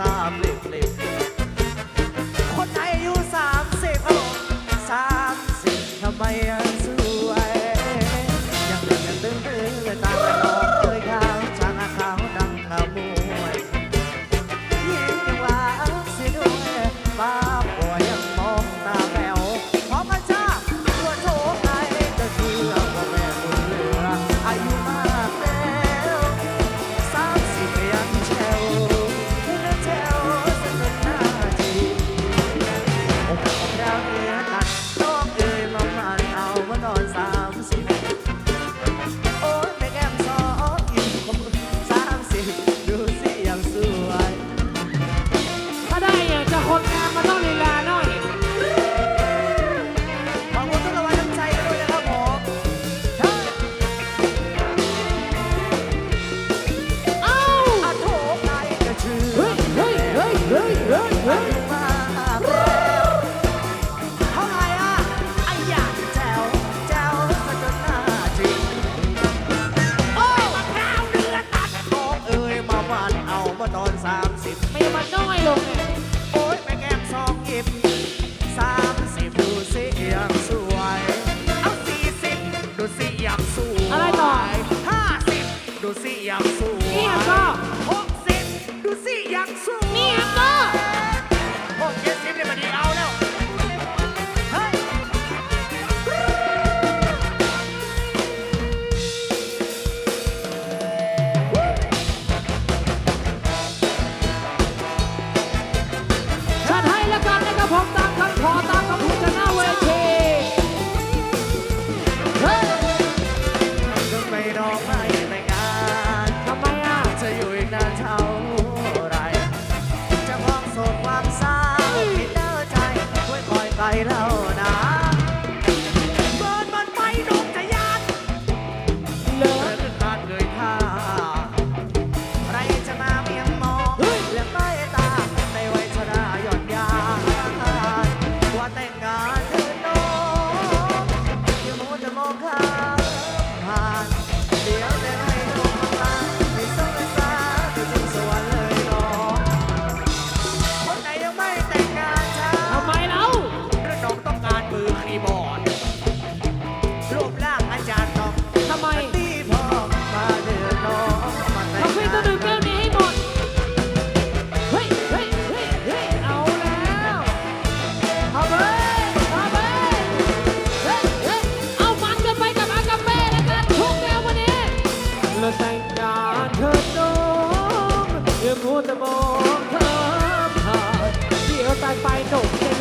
ตามเลย เศร้าที่เด้อใจช่วยคอยไกลเล่านา เธอน้องเรื่งหัวตะมองเธอผ่านเดี๋ยวตายไปโดเ